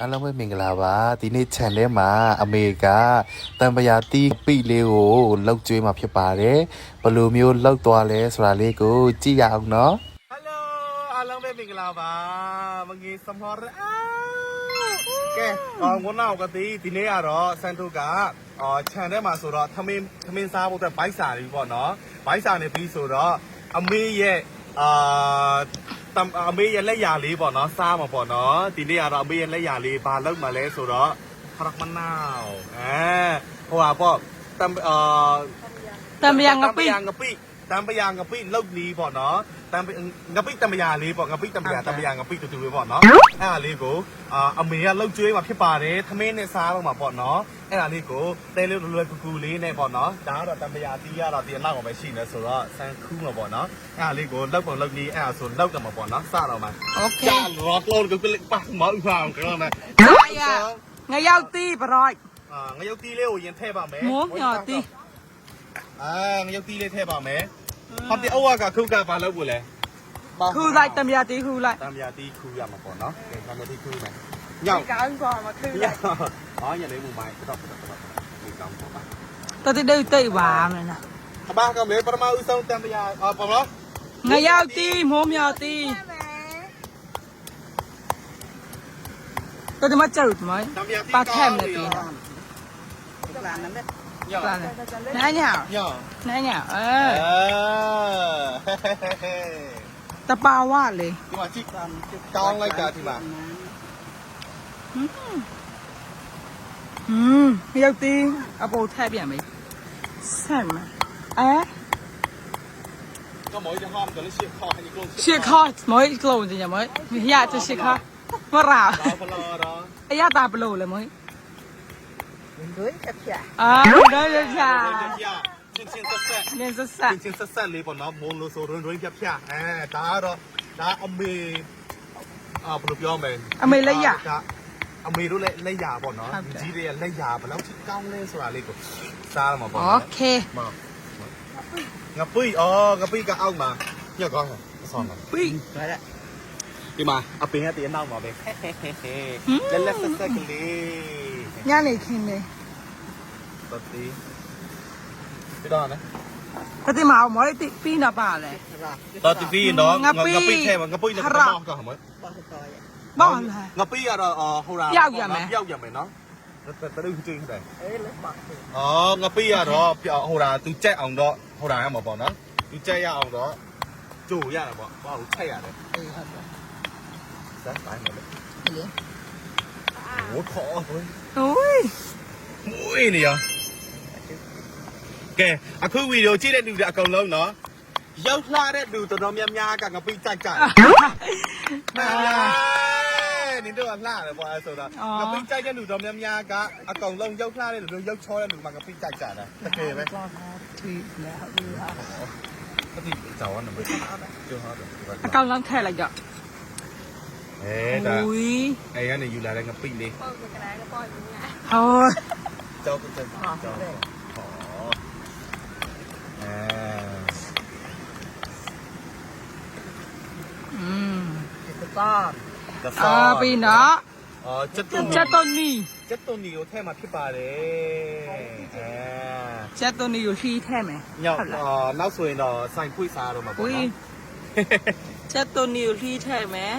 အားလုံးပဲမင်္ဂလာပါဒီနေ့ channel မှာအမေကတံပရာတီးပိလေးကိုလောက်ကျွေးမှာဖြစ်ပါတယ်ဘယ်လိုမျိုးလောက်သွားလဲဆိုတာလေးကိုကြည့်ရအောင်နော်ဟယ်လိုအားလုံးပဲမင်္ဂလာပါမငေစမောရအာကဲအော်ငုံနောက်ကတိဒီနေ့ကတော့စန်တိုကအော်ခြံထဲမှာဆိုတော့သမင်းသမင်းစားဖို့အတွက်ဘိုက်စာလေးပေါ့နော်ဘိုက်စာနေပြီးဆိုတော့အမေရဲ့အာ တမ်အမေရဲ့လက်ရာလေးပေါ့နော်စားမှာပေါ့နော်ဒီနေ့ကတော့အမေရဲ့လက်ရာလေးဘာလုပ်မှလဲဆိုတော့ဖရက်မနောင်အဲဟိုဟာပေါ့တမ်အာ တံမြာငပိ တံငပိတံပယာငပိ Tambaya ngapi lauk li paw no. Tambaya ngapi tambaya li paw ngapi tambaya tambaya ngapi tu tu paw no. အဲ့ဒါလေးကိုအာအမေကလှုပ်ကျွေးมาဖြစ်ပါတယ်။သမင်းနဲ့စားတော့မှာပေါ့နော်။အဲ့ဒါလေးကိုတဲလေးလိုလိုကူကူလေးနဲ့ပေါ့နော်။ဒါကတော့တံပရာတီးရတော့ဒီအနောက်ကောင်ပဲရှိနေဆိုတော့ဆန်ခူးမှာပေါ့နော်။အဲ့ဒါလေးကိုလှုပ်ပုံလှုပ်ကြီးအဲ့ဒါဆိုလှုပ်ကမှာပေါ့နော်။စတော့မှာ။ Okay ။ရောကလုံးကိုကလစ်ပတ်မောက်ဖောင်ကလုံးနဲ့။ငရောက်တီးပရိုက်။အာငရောက်တီးလေးကိုရင်ထဲပါမယ်။မောငရောက်တီး။ အာငရုတ်တီးလေးထည့်ပါမယ်ဟောဒီအဝါကခုကဘာလုပ်ဖို့လဲ ခူလိုက်တံမြာတီးခူလိုက် တံမြာတီးခူရမှာပေါ့နော်ကဲတံမြာတီးခူမယ်ညောင် ကောင်းသွားမှာခူ ညောင်အော်ညနေမူမိုင်းတော့တော့တော့ဒီကောင်ပေါ့ပါ တတိတိတ်တိတ်ပါမလား အဘာကမေပရမဦးဆောင်တံမြာအော်ပေါ့နော် ငရောက်တီးမိုးမျောတီးတော်ဒီမှာကြောက်တယ်မိုင်း တံမြာတီး ပါထက်မလဲပြီး ညောင် ย่อปลาอะไรนายเหนี่ยวย่อนายเหยวเอเอออแต่ปลาวาดเลยที่มาที่จองเลยจ้ะที่มาอืมมีเอาตีนอโบแทบอย่างไหมแซ่บไหมเอ๊ะก็หมอยจะห้อมกันแล้เชี่ยคอให้อีกลงเชี่ยคอหมอยอีกโลจริงๆหมอยมีอยากจะเชี่ยคอเมื่อาพลารอไอ้ยาตาเปโลเลยหมอย đối thật chả အာဒါရချာ ချင်းချင်းဆက်ဆက် နေစဆက် ချင်းချင်းဆက်ဆက်လေးပေါ့နော်မုံလို့ဆိုရွန်းရွန်းဖြတ်ဖြတ်အဲဒါကတော့ဒါအမေအာဘယ်လိုပြောမလဲ အမေလက်ရ ဒါအမေတို့လည်းလက်ရပေါ့နော် ဟုတ်တယ် ဒီကြီးတွေကလက်ရဘယ်လောက်ထိကောင်းလဲဆိုတာလေးကိုစားရမှာပေါ့ โอ နော် เค မငပိအော်ငပိကအောက်မှာညော့ကောင်းဆောင်းမှာ ပြီ rồi đấy ဒီမှာအပင်ကတည်းကနောက်မှာပဲလက်လက်ဆက်ဆက်ကလေး ညနေခင်းနေ တတိဒီတော့နော် ပတိမအောင်မော်တိပြီးတော့ပါလေ rồi တော်တီနော် ငပိ ငပိထဲမှာငပိနဲ့ ခ က ရ မောကဟမ bao rồi ဘောလား ငပိကတော့ဟိုရာ ပျောက်ရမယ် ပျောက်ရမယ်နော်တတူးချင်းတယ် ấy lấy bọt thì အော်ငပိကတော့ပျောက်ဟိုရာသူကြက်အောင်တော့ဟိုရာရမှာပေါ့နော်သူကြက်ရအောင်တော့ကြိုရတာပေါ့ဘာလို့ချက်ရတယ် ừ hết rồi စမ်းတိုင်းမယ်လေ liền ဟိုခေါ်ဟို โอ้ย မွေးနေရကဲအခုဗီဒီယိုကြည့်တဲ့လူတွေအကုန်လုံးနော်ရောက်လာတဲ့လူတော်တော်များများကငပိကြိုက်ကြတယ်မှန်လားနင်တို့ကလှတယ်ပေါ့အဲဆိုတော့အော်ငပိကြိုက်တဲ့လူတော်များများကအကောင်လုံးရောက်လှတဲ့လူတို့ရောက်ချောတဲ့လူမှငပိကြိုက်ကြတာတကယ်ပဲဘောတီလဲဟုတ်လားအတိကြောင်းနံပါတ်ကျော်ဟာတယ်အကောင်လောက်ထည့်လိုက်တော့ အဲဒါ โอ้ย အဲရနေယူလာတဲ့ငပိလေး ဟော ကြောက်တဲ့ကြောက်ဟောအဲ อืม thì có con က အာပြီးတော့ အော်ချက်တုံ ချက်တုံနီ ချက်တုံဒီကိုထဲမှာဖြစ်ပါတယ်အဲ ချက်တုံနီကိုလှီးထည့်မယ် ညောက်အော်နောက်ဆိုရင်တော့စိုင်ခွေးစားတော့မှာပေါ့ อุ้ย နော် ချက်တုံနီကိုလှီးထည့်မယ်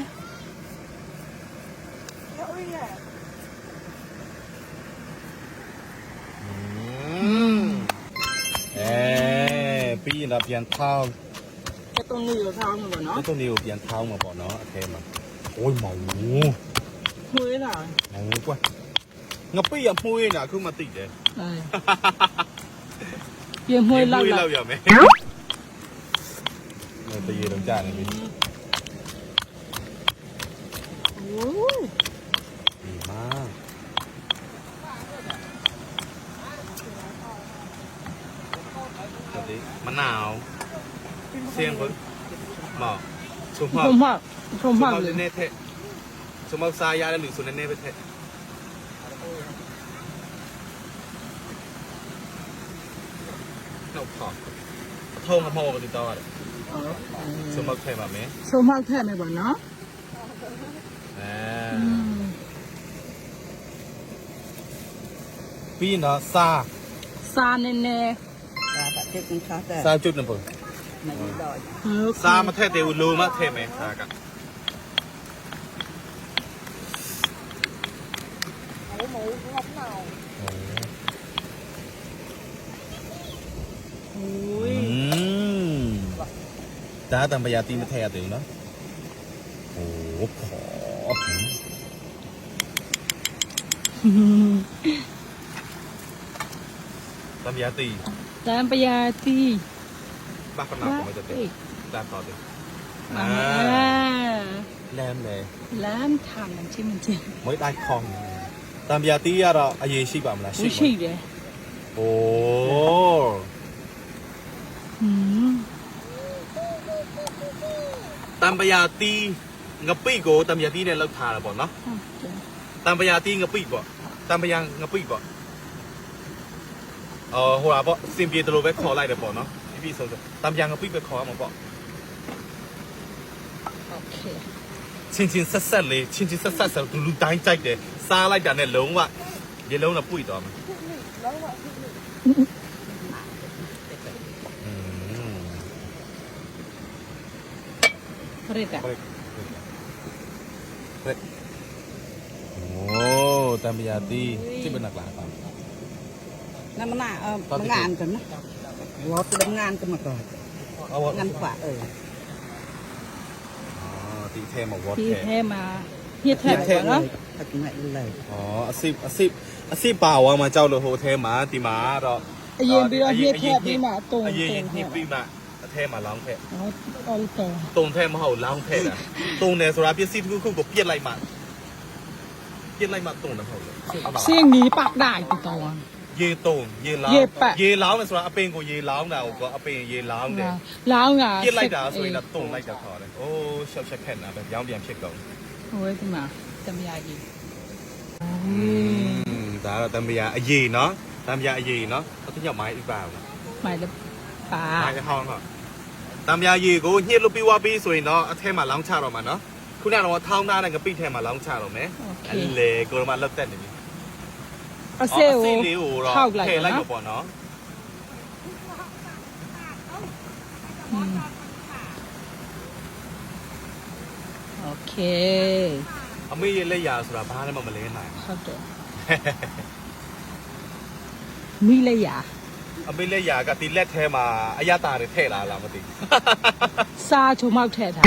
Ừ. Ê, bây giờ là biển thao. Cái tôn nì là mà bỏ nó? Cái tôn nì là biển thao mà bỏ nó Ok mà. Ôi màu Mùi là Màu quá. Ngập bây giờ à? mùi là không mà tịt đấy. Giờ mùi là Mùi lâu giờ mẹ Mùi bây giờ đồng trà này တိမနาวเสียงเบิ่งหมอชุม ผ พ่อ มว่าผมว่า ชุม เล พ่อย เน่เทะชุมพ่อซายาแล้วหรือสุนเน่ไปเทะเราขอโทรมาโมกันติดต่อเลยชุมพ่อเทะมาไหม ผมว่าแท้ไหมบ่เนาะ อ่า อืม ပြီးရင်တော့စာ စားနေနေ ဒါပါတက်ကူစားတဲ့ စာကျွတ်နေပုံ မကြီးတော့ ဟုတ် စာမထက်သေးဘူးလိုမှထည့်မယ်စာက โอ้ย อืมဒါတံပရာတီးမထည့်ရသေးဘူးနော် ទៀតខ្ញុំឆ្លោះទៅសាជុតនឹងពើសាមកថេទេលូមកថេមែនសាកាតើតាមប្រយ៉ាទីមកថេអត់ទេណាអូខអត់តាមយ៉ាទី Sampayati. Bakit na ako magdating? Dapat din. Ah. Lam le. Lam tham làm chi mình chơi. Mới đai con. Sampayati ya ra a ye shi ba mla shi. Shi de. Oh. Hmm. Sampayati ငပိကိုတံပရာတီးနဲ့လောက်ထားတာပေါ့နော်။ဟုတ်ကဲ့။တံပရာတီးငပိပေါ့။တံပရာငပိပေါ့။ အော်ဟိုပါပေါ့စင်ပြေတယ်လို့ပဲခေါ်လိုက်တယ်ပေါ့နော်ပြီးပြီဆိုဆိုတံပရာငပိပဲခေါ်ရမှာပေါ့ โอเค ချင်းချင်းဆက်ဆက်လေးချင်းချင်းဆက်ဆက်ဆိုလူလူတိုင်းကြိုက်တယ်စားလိုက်တာနဲ့လုံးဝရေလုံးတော့ပွိသွားမှာอืม ရတာ โอ้ตามยาตีที่เป็นหนักหลาครับ นั่นมันน่เอองานกันนะรอดำงานกันมาก่อนเอางานฝาเออตีเทมาวอดทีเทมาเฮียแทบเทบ เหรอตัดแม่เลย อ๋ออาซีอาซีอาซีเปล่าวะมาเจ้าโลโฮเทมาตีมาเราอ้เยี่ยมไปแล้วเฮียแทบนี่มาตรงตรเยี่ยมพี่ปีมาเทมาล้างเพะอ๋อต่อตรงเทมาเขาล้างเพะอะตรงเนี่ยสุราเปียซีทุกคู่กับเปียไรมาเปียไรมาตรงนะเขาเสียงหนีปากได้ติดต่อ ရေတုံရေလောင်းရေပတ် ရေလောင်းတယ်ဆိုတာအပင်ကိုရေလောင်းတာကိုကွာအပင်ရေလောင်းတယ်လောင်းတာပြစ်လိုက်တာဆိုရင်တော့တုံလိုက်တာခေါ်တယ်အိုးရှောက်ချက်ခက်နာပဲရောင်းပြန်ဖြစ်ကုန်ဟိုဒီမှာသမယာကြီးอืมဒါတော့တမယာအရေးနော်တမယာအရေးနော်တော့ညောက်မိုင်းဥပါဘူးမိုင်လပါမိုင်းဟောင်းတော့တမယာရေကိုညှစ်လို့ပြီးွားပြီးဆိုရင်တော့အထဲမှာလောင်းချတော့မှာနော်ခုနကတော့ထောင်းသားနဲ့ကပိထဲမှာလောင်းချတော့မယ်အလေကိုရမလက်တက်နေပြီ အ ။ စေ အော်အစိ ကို လေးကိုတော့ ထောက်လိုက် ထည့်လိုက် နော် တော့ပေါ့နော် อืมโอเค ။အမေရဲ့လက်ရာဆိုတာဘာလည်းမမလဲနိုင်ဘူး ဟုတ်တယ်မိလိုက်ရ ။အမေလက်ရာကဒီလက်ထဲမှာအရတာတွေထည့်လာလားမသိဘူး။ စာချုံမောက်ထည့်ထား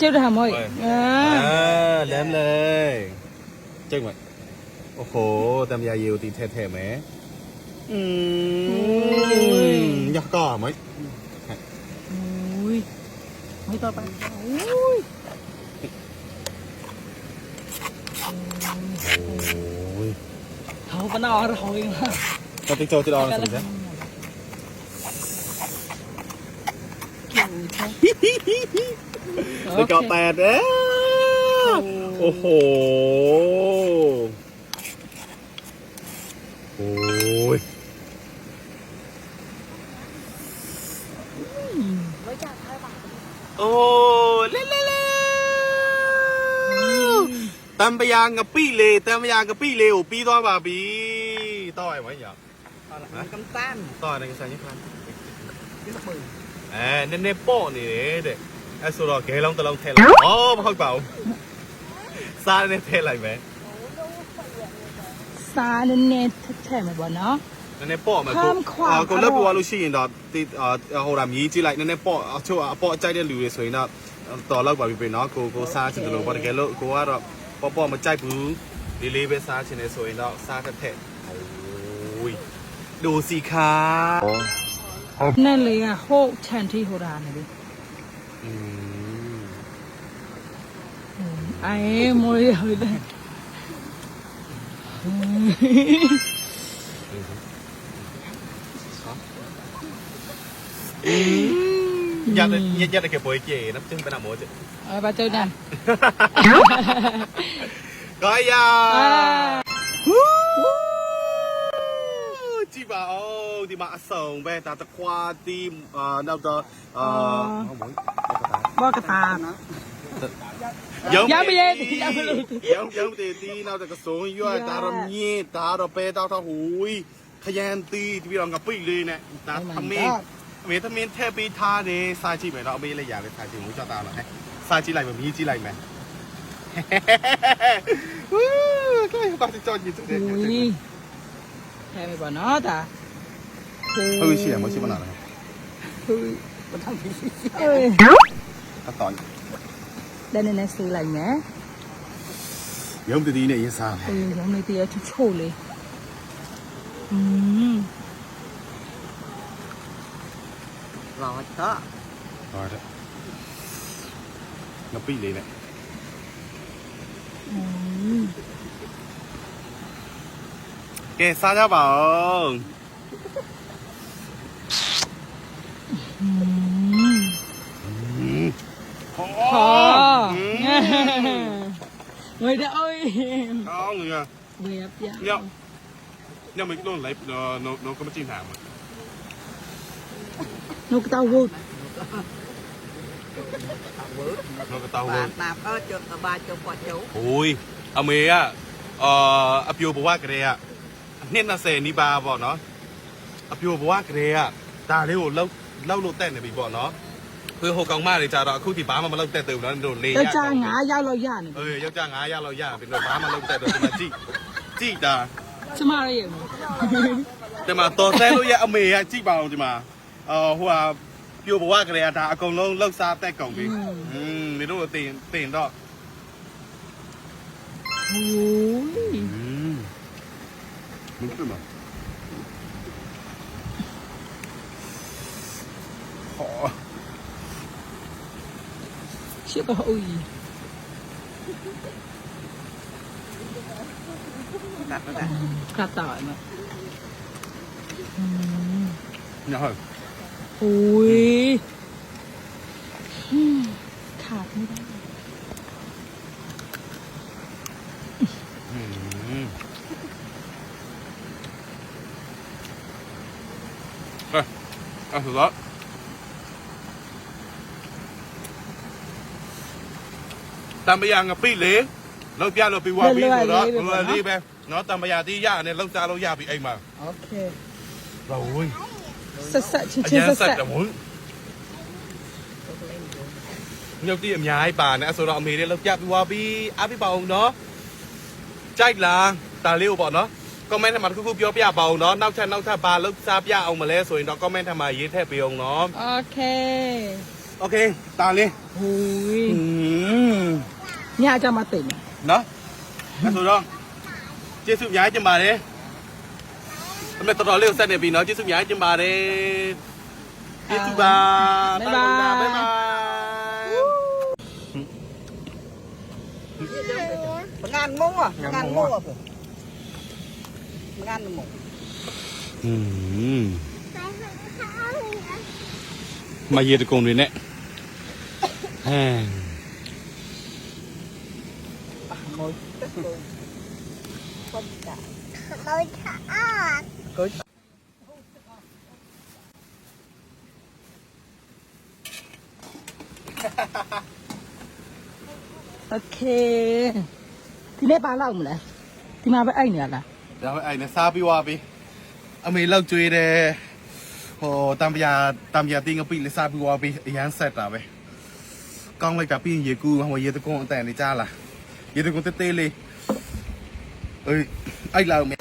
จ้าทำเฮ้ยเออเออเเลยจึงไหมโอ้โหตำยายิวตีเท่ๆไหมอืมยักษ์ก่อไหมอุ้ยไม่ต่อไปอุ้ยเขาเป็นอะไรเขาเองนะตอนที่โจจิรอนสุดใช่เกี่ยวใช่ เกอร์แปดเออโอ้โห โอ้ยโอ้เล่นเล่ตามไปยางกับปี้เลยตามไปยางกับปี้เร็วปี้ต้อบาปีต่อไอ้ไว้อย่าต่อหลังกำตั้นต่อในกัะแสนี้พันนี่สักหมื่นเอ้เน่น่โป้นี่เด็ก အဲဆိုတော့ဂဲလုံးတစ်လုံးထည့်လိုက်အော်မဟုတ်ပါဘူးစားနေထည့်လိုက်မယ် ซาเน้นๆแท้ๆมาบ่เนาะ နည်းနည်းပေါ့မယ် ခမ်းခွာ အာကိုလက် အဲ့တော့ ပွားလို့ရှိရင်တော့ဒီအာဟိုတာမြည်ကြည့်လိုက်နည်းနည်းပေါ့အချို့အပေါ့အကြိုက်တဲ့လူတွေဆိုရင်တော့တော်လောက်ပါပြီပြင်နော်ကိုကိုစားချင်တယ်လို့ပေါ့တကယ်လို့ကိုကတော့ပေါ့ပေါ့မကြိုက်ဘူးဒီလေးပဲစားချင်တယ်ဆိုရင်တော့စားတစ်ထည့်โอ้ยดูสิคะ นั่นเลยอ่ะโหแทนที่โหราเนี่ย Ừ. ai môi hơi đây Dân dân dân kìa bụi chì nắp chân bên nào mũi chứ. Ờ bà chơi nè. Rồi à. giờ. Chị bảo. လုံးဒီမှာအစုံပဲဒါတခွာတီးအာနောက်တော့အာဘောကတာရုံးရမရဲ့ရမလို့ရုံးရုံးတေးတီးနောက်တော့ကစုံရွတ်ဒါတော့မြင်းဒါတော့ပဲတော့တော့ဟူးခရမ်းတီးပြီးတော့ငပိလေးနဲ့ဒါအမေအမေသမင်းထည့်ပေးထားတယ်စားကြည့်မယ်တော့အမေလည်းရတယ်စားကြည့်မို့ကြောက်တာတော့ဟဲ့စားကြည့်လိုက်မယ်မြည်ကြည့်လိုက်မယ်ဝူးကဲဘာတိတော့ညစ်တယ်ဟဲ့ဘာနော်ဒါ ဟုတ်ပြီရှိရမရှိမနာလားဟုတ်ပြီမထမ်းပြီအတောင်းလည်းနည်းနည်းဆေးလိုက်မယ်ရုံတတိနဲ့ရင်စားမယ်ဟုတ်ရုံလေးတည်းရချို့လေးอืมလာတာဟာတဲ့ငပိလေးနဲ့อืมကဲစားကြပါဦး người đã ơi. Không người à? Người ấp mình luôn lấy nó nó nó có mất chim hàng mà nó cái tàu vui nó cái tao vui tạp ơ chụp ờ, ba chụp quả chú. Ui ông ấy á ờ ấp vô bố cái này ạ. Nên là xe ni ba vào nó. Ấp vô bố cái này à ta lấy hồ lâu lâu lâu tên để bị bỏ nó. က်နေပြီပေါ့နော်佢ဟိုကောင်မတွေကြတော့အခုဒီဘာမှမလုပ်တတ်သေးဘူးနော်တို့လေး တကြ9ရောက်လောက်ရနေ เออယောက်ျား9ရက်လောက်ရပြီတော့ဘာမှလုပ်တတ်တော့ဒီမှာကြည့်ကြည့်တာ ကျမရဲ့ ဒီမှာတော်ဆဲလို့ရအမေကကြည့်ပါအောင်ဒီမှာအော်ဟိုဟာပြိုဘဝကလေးကဒါအကုန်လုံးလောက်စားတက်ကုန်ပြီอืมမင်းတို့တင်တင်တော့ ဟိုး อืมမင်းတို့မဟော siếc ôi cắt tỏi mà. Nhỏ hơn. Ui. ขาดไม่ได้เฮ้ยอ่ะสุดแล้ว တံပရာငပိလေလောက်ပြလို့ပြီးွားပြီးဆိုတော့လွယ်လေးပဲเนาะတံပရာတီးရနဲ့လောက်စားလို့ရပြီအိမ်မှာ โอเค တော့ဝင်း ဆက်ဆက်ချင်း အ ချင်း ញ្ញ ဆက် ဆက် ဆက် တယ်ဝင်းညောက်တီးအများကြီးပါနဲ့အဲ့ဆိုတော့အမေလေးလောက်ပြပြီးွားပြီးအားပြပါအောင်เนาะကြိုက်လားဒါလေးကိုပေါ့เนาะ comment ထဲမှာတစ်ခုခုပြောပြပါအောင်เนาะနောက်ထပ်နောက်ထပ်ဘာလောက်စားပြအောင်မလဲဆိုရင်တော့ comment ထဲမှာရေးထည့်ပေးအောင်เนาะ โอเค โอเคဒါလေး ဟိုး nhà cho mà tỉnh. Đó. Anh xuống không? chia sụp nhái cho bà đi. Hôm nay tao nói liều xe để vì nó chia sụp nhái cho bà đi. Chia sụp à, bà. bye bye bye. Bye ngàn mông à? Ngàn mông à? à? ngàn mông ừ. mà gì được cùng đi nè. ตะกงတွေနဲ့ဟမ် mồi tất luôn không cả coi โอเคဒီနေ့ပါလောက်မလဲဒီမှာပဲအိုက်နေရလား ဒါပဲအဲ့နဲ့စားပြီးွားပြီအမေလောက်ကျွေးတယ်ဟိုတံပရာတံပရာတင်းကပိလေးစားပြီးွားပြီအရန်ဆက်တာပဲကောင်းလိုက်တာပြီးရင်ရေကူးဟိုရေတကုန်းအတန်လေးကြားလား ยืนตรงเต้เต้เลยเอ้ยไอ้เราแม